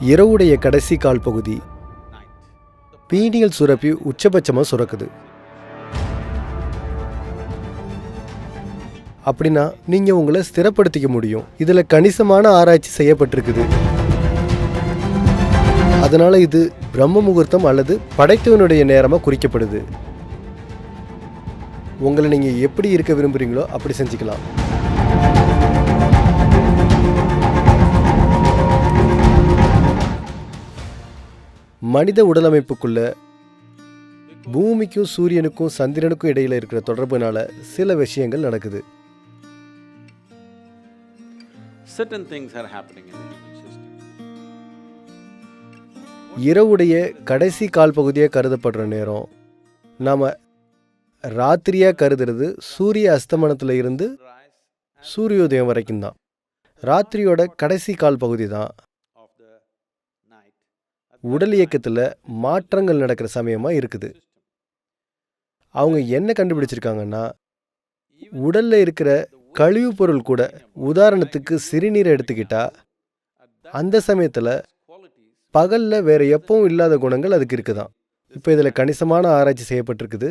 இரவுடைய கடைசி கால் பகுதி. பீனியல் சுரப்பி உச்சபட்சமாக சுரக்குது. அப்படின்னா நீங்கள் உங்களை ஸ்திரப்படுத்திக்க முடியும். இதில் கணிசமான ஆராய்ச்சி செய்யப்பட்டிருக்குது. அதனால் இது பிரம்ம முகூர்த்தம் அல்லது படைத்தவனுடைய நேரமாக குறிக்கப்படுது. உங்களை நீங்கள் எப்படி இருக்க விரும்புகிறீங்களோ அப்படி செஞ்சுக்கலாம். மனித உடலமைப்புக்குள்ள பூமிக்கும் சூரியனுக்கும் சந்திரனுக்கும் இடையில இருக்கிற தொடர்புனால சில விஷயங்கள் நடக்குது Certain things are happening in the human system. இரவுடைய கடைசி கால் பகுதியாக கருதப்படுற நேரம் நாம் ராத்திரியாக கருதுறது சூரிய அஸ்தமனத்தில் இருந்து சூரியோதயம் வரைக்கும் தான் ராத்திரியோட கடைசி கால் பகுதி தான். உடல் இயக்கத்தில் மாற்றங்கள் நடக்கிற சமயமாக இருக்குது. அவங்க என்ன கண்டுபிடிச்சிருக்காங்கன்னா உடலில் இருக்கிற கழிவுப் பொருள் கூட உதாரணத்துக்கு சிறுநீரை எடுத்துக்கிட்டா அந்த சமயத்தில் பகலில் வேற எப்பவும் இல்லாத குணங்கள் அதுக்கு இருக்குதான் இப்போ இதில் கணிசமான ஆராய்ச்சி செய்யப்பட்டிருக்குது.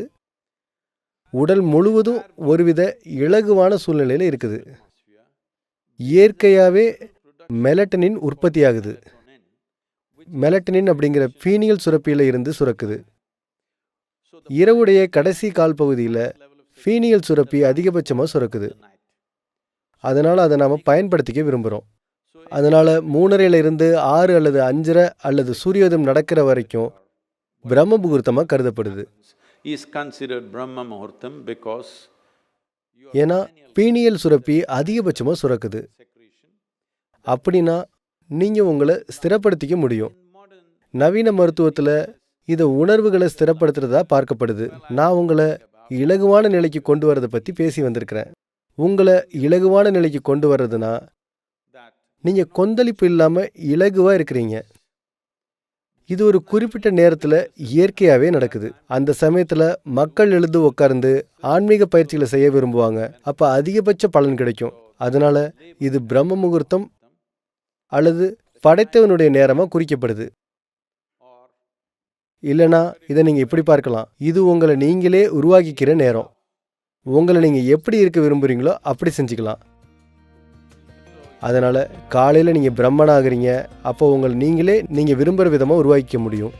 உடல் முழுவதும் ஒருவித இலகுவான சூழ்நிலையில் இருக்குது. இயற்கையாகவே மெலட்டனின் உற்பத்தி ஆகுது மெலட்டனின் அப்படிங்கிற ஃபீனியல் சுரப்பியில் இருந்து சுரக்குது. இரவுடைய கடைசி கால் பகுதியில் ஃபீனியல் சுரப்பி அதிகபட்சமாக சுரக்குது. அதனால் அதை நாம் பயன்படுத்திக்க விரும்புகிறோம் அதனால் மூணரையில இருந்து ஆறு அல்லது அஞ்சரை அல்லது சூரியோதயம் நடக்கிற வரைக்கும் பிரம்ம முகூர்த்தமாக கருதப்படுது. Considered Brahma Muhurtam because your ஏன்னா பீனியல் சுரப்பி அதிகபட்சமாக சுரக்குது. அப்படின்னா நீங்கள் உங்களை ஸ்திரப்படுத்திக்க முடியும். நவீன மருத்துவத்தில் இதை உணர்வுகளை ஸ்திரப்படுத்துறதா பார்க்கப்படுது. நான் உங்களை இலகுவான நிலைக்கு கொண்டு வரதை பற்றி பேசி வந்திருக்கிறேன். உங்களை இலகுவான நிலைக்கு கொண்டு வர்றதுனா நீங்கள் கொந்தளிப்பு இல்லாமல் இலகுவாக இருக்கிறீங்க. இது ஒரு குறிப்பிட்ட நேரத்தில் இயற்கையாகவே நடக்குது. அந்த சமயத்தில் மக்கள் எழுந்து உட்கார்ந்து ஆன்மீக பயிற்சிகளை செய்ய விரும்புவாங்க. அப்போ அதிகபட்ச பலன் கிடைக்கும். அதனால இது பிரம்ம முகூர்த்தம் அல்லது படைத்தவனுடைய நேரமாக குறிக்கப்படுது. இல்லைனா இதை நீங்கள் இப்படி பார்க்கலாம். இது உங்களை நீங்களே உருவாக்கிக்கிற நேரம். உங்களை நீங்கள் எப்படி இருக்க விரும்புகிறீங்களோ அப்படி செஞ்சுக்கலாம். அதனால் காலையில் நீங்கள் பிரம்மனாகிறீங்க. அப்போ உங்களை நீங்களே நீங்கள் விரும்புகிற விதமாக உருவாக்கிக்க முடியும்.